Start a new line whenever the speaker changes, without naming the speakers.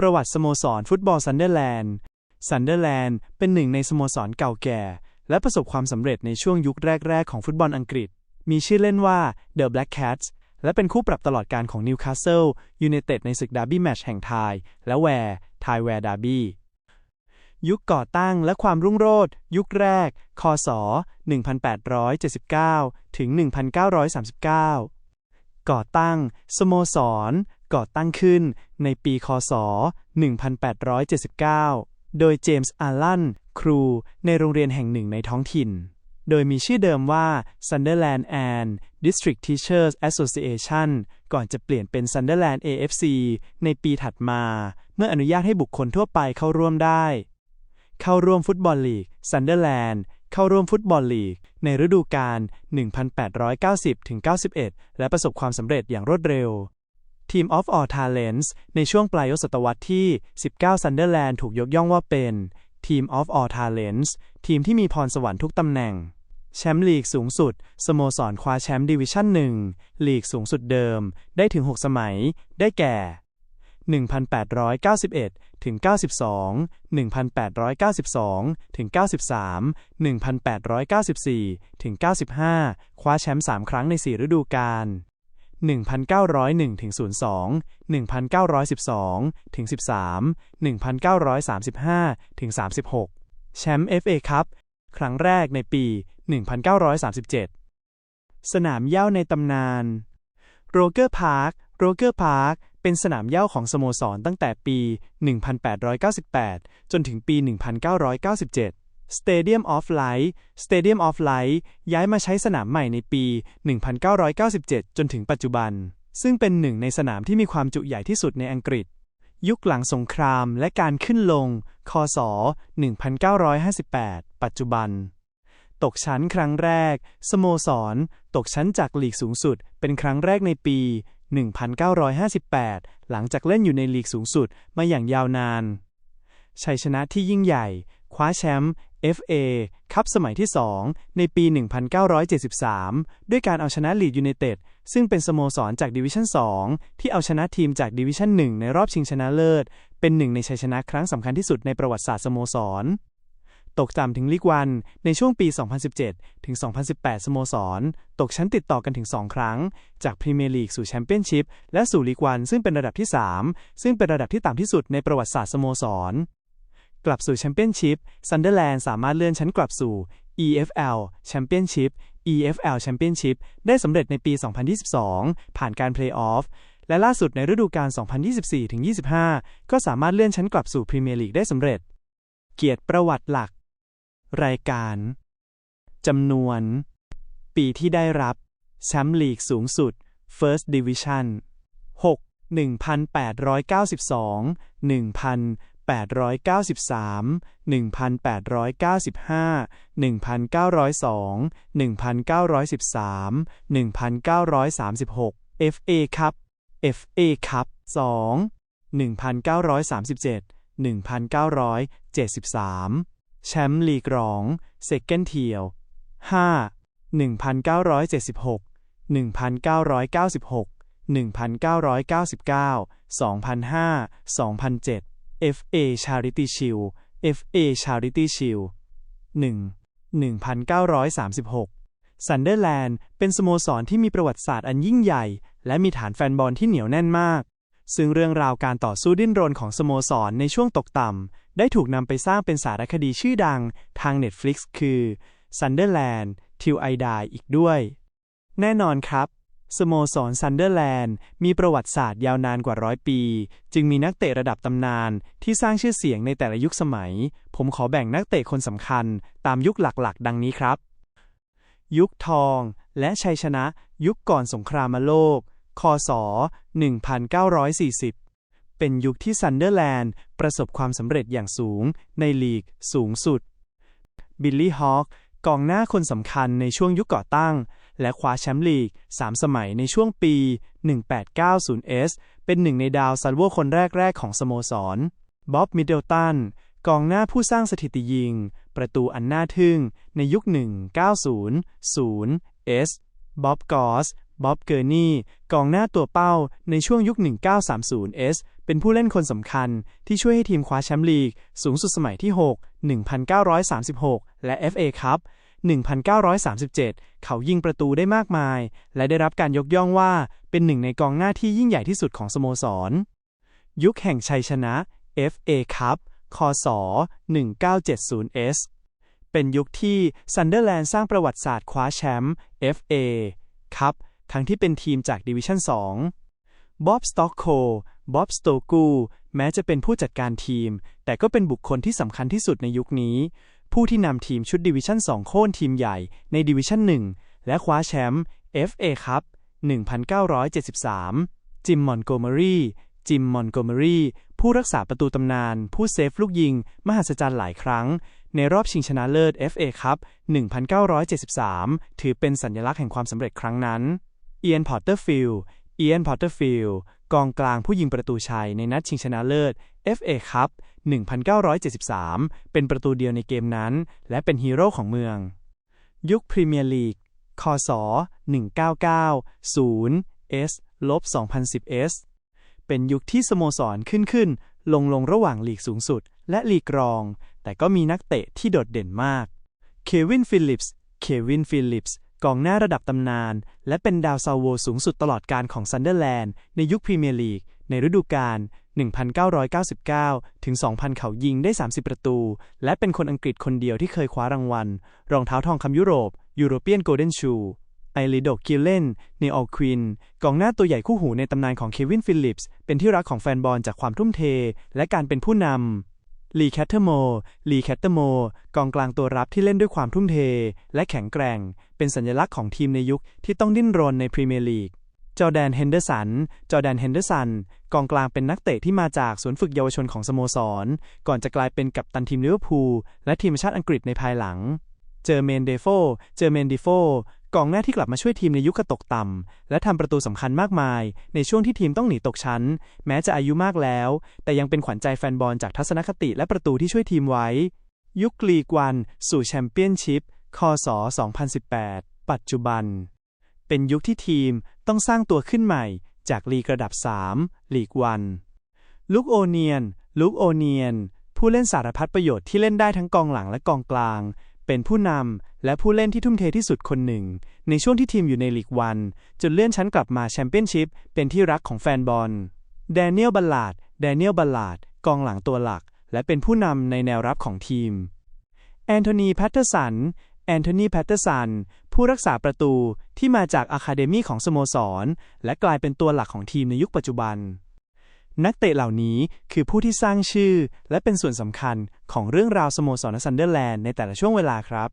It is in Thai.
ประวัติสโมสรฟุตบอลซันเดอร์แลนด์ซันเดอร์แลนด์เป็นหนึ่งในสโมสรเก่าแก่ และประสบความสำเร็จในช่วงยุคแรก ๆ ของฟุตบอลอังกฤษ มีชื่อเล่นว่า The Black Cats และเป็นคู่ปรับตลอดการของนิวคาสเซิลยูไนเต็ดในศึกดาร์บี้แมช์แห่งไทย และแวร์ไทยแวร์ดาร์บี้ยุคก่อตั้งและความรุ่งโรจน์ยุคแรก คศ 1879 ถึง 1939 ก่อตั้ง สโมสร ก่อตั้งขึ้นในปีคศ 1879 โดยเจมส์อาลันครูในโรงเรียนแห่งหนึ่งในท้องถิ่น โดยมีชื่อเดิมว่า Sunderland and District Teachers Association ก่อนจะเปลี่ยนเป็น Sunderland AFC ในปีถัดมา เมื่ออนุญาตให้บุคคลทั่วไปเข้าร่วมได้ เข้าร่วมฟุตบอลลีกซันเดอร์แลนด์เข้าร่วมฟุตบอลลีก ในฤดูกาล 1890-91 และประสบความสำเร็จอย่างรวดเร็ว Team of All Talents ในช่วงปลายศตวรรษที่ 19ซันเดอร์แลนด์ถูกยกย่องว่าเป็น Team of All Talents ทีมที่มีพรสวรรค์ทุกตำแหน่ง แชมป์ลีกสูงสุด สโมสรคว้าแชมป์ดิวิชั่นหนึ่งลีกสูงสุดเดิม ได้ถึง 6 สมัย ได้แก่ 1891 ถึง 92 1892 ถึง 93 1894 ถึง 95 คว้าแชมป์3ครั้งใน 4 ฤดูกาล 1901ถึง02 1912ถึง13 1935ถึง36 แชมป์ FA คัพครั้งแรกในปี 1937 สนามเหย้าในตำนานโรเกอร์พาร์คโรเกอร์พาร์คเป็นสนามเหย้าของสโมสรตั้งแต่ปี 1898 จนถึงปี 1997 Stadium of Light Stadium of Light ย้ายมาใช้สนามใหม่ในปี 1997 จนถึงปัจจุบัน ซึ่งเป็นหนึ่งในสนามที่มีความจุใหญ่ที่สุดในอังกฤษ ยุคหลังสงครามและการขึ้นลง คศ 1958 ปัจจุบัน ตกชั้นครั้งแรก สโมสร ตกชั้นจากลีกสูงสุด เป็นครั้งแรกในปี 1958 หลังจากเล่นอยู่ในลีกสูงสุดมาอย่างยาวนานชัยชนะที่ยิ่งใหญ่ คว้าแชมป์ FA คัพสมัยที่ 2 ในปี 1973 ด้วยการเอาชนะลีดยูไนเต็ดซึ่งเป็นสโมสรจากดิวิชั่น 2 ที่เอาชนะทีมจากดิวิชั่น 1 ในรอบชิงชนะเลิศ เป็นหนึ่งในชัยชนะครั้งสำคัญที่สุดในประวัติศาสตร์สโมสร ตกต่ำถึงลีกวัน ในช่วงปี 2017 ถึง 2018 สโมสร ตกชั้นติดต่อกันถึง 2 ครั้ง จากพรีเมียร์ลีกสู่แชมเปี้ยนชิพและสู่ลีกวันซึ่งเป็นระดับที่ 3 ซึ่งเป็นระดับที่ต่ำที่สุดในประวัติศาสตร์สโมสร กลับสู่แชมเปี้ยนชิพซันเดอร์แลนด์สามารถเลื่อนชั้นกลับสู่ EFL แชมเปี้ยนชิพ EFL แชมเปี้ยนชิพได้สำเร็จในปี 2022 ผ่านการเพลย์ออฟ และล่าสุดในฤดูกาล 2024-25 ก็สามารถเลื่อนชั้นกลับสู่พรีเมียร์ลีกได้สำเร็จ เกียรติประวัติหลัก รายการ จำนวน ปีที่ได้รับ แชมป์ลีกสูงสุด First Division 6 1892 1893 1895 1902 1913 1936 FA ครับ FA ครับ 2 1937 1973 แชมป์ลีกรองเ Second Tier 5 1976 1996 1999 2005 2007 FA Charity Shield FA Charity Shield 1 1936ซันเดอร์แลนด์เป็นสโมสรที่มีประวัติศาสตร์อันยิ่งใหญ่ และมีฐานแฟนบอลที่เหนียวแน่นมาก ซึ่งเรื่องราวการต่อสู้ดิ้นรนของสโมสรในช่วงตกต่ำ ได้ถูกนำไปสร้างเป็นสารคดีชื่อดังทาง Netflix คือ Sunderland Till I Die อีกด้วย แน่นอนครับ สโมสรซันเดอร์แลนด์มีประวัติศาสตร์ยาวนานกว่าร้อยปี จึงมีนักเตะระดับตำนานที่สร้างชื่อเสียงในแต่ละยุคสมัย ผมขอแบ่งนักเตะคนสำคัญตามยุคหลักๆ ดังนี้ครับ ยุคทองและชัยชนะยุคก่อนสงครามโลก คศ 1940 เป็นยุคที่ซันเดอร์แลนด์ประสบความสำเร็จอย่างสูงในลีกสูงสุด บิลลี่ฮอคกองหน้าคนสำคัญในช่วงยุคก่อตั้ง และคว้าแชมป์ลีก 3 สมัยในช่วงปี 1890s เป็นหนึ่งในดาวซันโวคนแรก ๆ ของสโมสร บ๊อบ มิดเดิลตัน กองหน้าผู้สร้างสถิติยิง ประตูอันน่าทึ่ง ในยุค 1900s บ๊อบ กอส บ๊อบ เกอร์นี่ กองหน้าตัวเป้าในช่วงยุค 1930s เป็นผู้เล่นคนสำคัญที่ช่วยให้ทีมคว้าแชมป์ลีก สูงสุดสมัยที่ 6 1936 และ FA คัพ 1937 เขายิงประตูได้มากมาย และได้รับการยกย่องว่าเป็นหนึ่งในกองหน้าที่ยิ่งใหญ่ที่สุดของสโมสร ยุคแห่งชัยชนะ FA คัพคศ 1970S เป็นยุคที่ซันเดอร์แลนด์สร้างประวัติศาสตร์คว้าแชมป์ FA คัพทั้งที่เป็นทีมจากดิวิชั่น 2 บ๊อบสต็อกโค บ๊อบสโตกู แม้จะเป็นผู้จัดการทีม แต่ก็เป็นบุคคลที่สำคัญที่สุดในยุคนี้ ผู้ที่นำทีมชุดดิวิชั่น 2 โค่นทีมใหญ่ในดิวิชั่น 1 และคว้าแชมป์ FA คัพ1973 จิม มอนโกเมอรี่ จิม มอนโกเมอรี่ ผู้รักษาประตูตำนาน ผู้เซฟลูกยิง มหัศจรรย์หลายครั้ง ในรอบชิงชนะเลิศ FA คัพ1973 ถือเป็นสัญลักษณ์แห่งความสำเร็จครั้งนั้น เอียน พอตเตอร์ฟิลด์ เอียน พอตเตอร์ฟิลด์ กองกลางผู้ยิงประตูชัยในนัดชิงชนะเลิศ FA คัพ1973 1,973 เป็นประตูเดียวในเกมนั้น และเป็นฮีโร่ของเมือง ยุคพรีเมียร์ลีก คศ 1990 S ลบ2010 S เป็นยุคที่สโมสรขึ้นขึ้น ลงลงระหว่างลีกสูงสุด และลีกรอง แต่ก็มีนักเตะที่โดดเด่นมาก เควิน ฟิลลิปส์ เควิน ฟิลลิปส์ กองหน้าระดับตำนาน และเป็นดาวซาโวสูงสุดตลอดการของซันเดอร์แลนด์ในยุคพรีเมียร์ลีก ในฤดูกาล 1999 ถึง 2000 เขายิงได้ 30 ประตู และเป็นคนอังกฤษคนเดียวที่เคยคว้ารางวัล รองเท้าทองคำยุโรปยูโรเปียนโกลเด้นชูไอริโดกิลเลนเนออลควิน กองหน้าตัวใหญ่คู่หูในตำนานของเควินฟิลลิปส์ เป็นที่รักของแฟนบอลจากความทุ่มเท และการเป็นผู้นำลีแคทเทอร์โมลีแคทเตอร์โมกองกลางตัวรับที่เล่นด้วยความทุ่มเท และแข็งแกร่ง เป็นสัญลักษณ์ของทีมในยุคที่ต้องดิ้นรนในพรีเมียร์ลีก จอแดนเฮนเดอร์สัน จอแดนเฮนเดอร์สัน กองกลางเป็นนักเตะที่มาจากศูนย์ฝึกเยาวชนของสโมสร ก่อนจะกลายเป็นกัปตันทีมลิเวอร์พูลและทีมชาติอังกฤษในภายหลัง เจอเมนเดโฟ เจอเมนดิโฟ กองหน้าที่กลับมาช่วยทีมในยุคกระตกต่ำ และทำประตูสำคัญมากมาย ในช่วงที่ทีมต้องหนีตกชั้น แม้จะอายุมากแล้ว แต่ยังเป็นขวัญใจแฟนบอลจากทัศนคติและประตูที่ช่วยทีมไว้ ยุคลีกวัน สู่แชมเปี้ยนชิพ คศ 2018 ปัจจุบัน เป็นยุคที่ทีมต้องสร้างตัวขึ้นใหม่ จากลีกระดับ 3 ลีกวันลุกโอเนียนลุกโอเนียน ผู้เล่นสารพัดประโยชน์ที่เล่นได้ทั้งกองหลังและกองกลาง เป็นผู้นำและผู้เล่นที่ทุ่มเทที่สุดคนหนึ่ง ในช่วงที่ทีมอยู่ในลีกวัน จนเลื่อนชั้นกลับมาแชมเปี้ยนชิพเป็นที่รักของแฟนบอลแดเนียลบัลลาดแดเนียลบัลลาดกองหลังตัวหลัก และเป็นผู้นำในแนวรับของทีมแอนโทนีแพตเทอร์สัน แอนโทนีแพตเตอร์สันผู้รักษาประตูที่มาจากอะคาเดมีของสโมสร และกลายเป็นตัวหลักของทีมในยุคปัจจุบัน นักเตะเหล่านี้คือผู้ที่สร้างชื่อ และเป็นส่วนสำคัญของเรื่องราวสโมสรซันเดอร์แลนด์ในแต่ละช่วงเวลาครับ